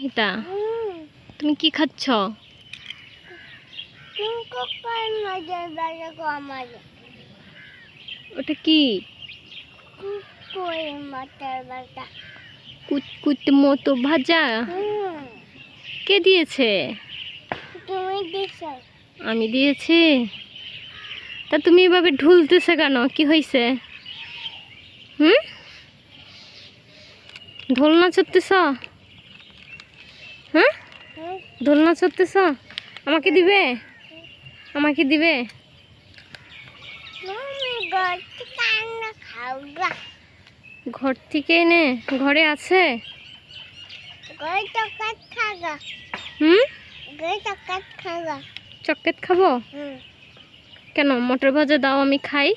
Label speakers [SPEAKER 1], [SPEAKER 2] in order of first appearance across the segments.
[SPEAKER 1] হিতা তুমি কি খাচ্ছ? ওটা কি? কুচকুচ মতো ভাজা? কে দিয়েছে? আমি দিয়েছি। তা তুমি এভাবে ঢুলতেছে কেন? কি হয়েছে হুম? ঢোলনা চড়তেছ? হ্যাঁ? দোলনা চড়তেছ আমাকে দিবে? আমাকে দিবে? ঘর থেকে এনে ঘরে আছে? হুম? চকলেট খাব? কেন মটর ভাজা দাও আমি খাই।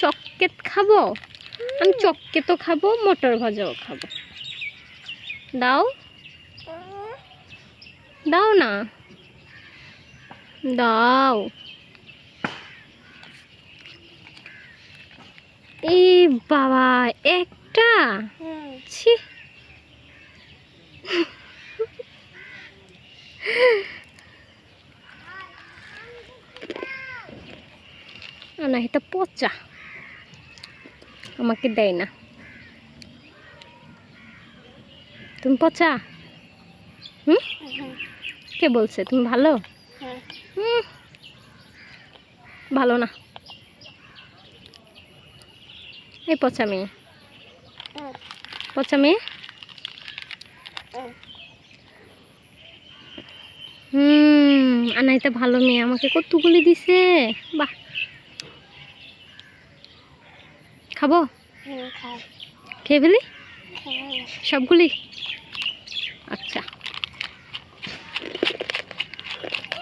[SPEAKER 1] চকলেট খাব? আমি চকলেটও খাব, মটর ভাজাও খাব। দাও। দাও না। দাও। এ বাবা, একটা? ছি। না, এটা পচা। আমাকে দেয় না। তুমি পচা? হুম? কে বলছে? তুমি ভালো?
[SPEAKER 2] হুম।
[SPEAKER 1] ভালো না। এই পচা মেয়ে। পচা মেয়ে?
[SPEAKER 2] হুম
[SPEAKER 1] হুম আনাইতে ভালো মেয়ে। আমাকে কতগুলি দিছে? বাহ। খাব? খেয়ে ফেলি? সবগুলি? আচ্ছা।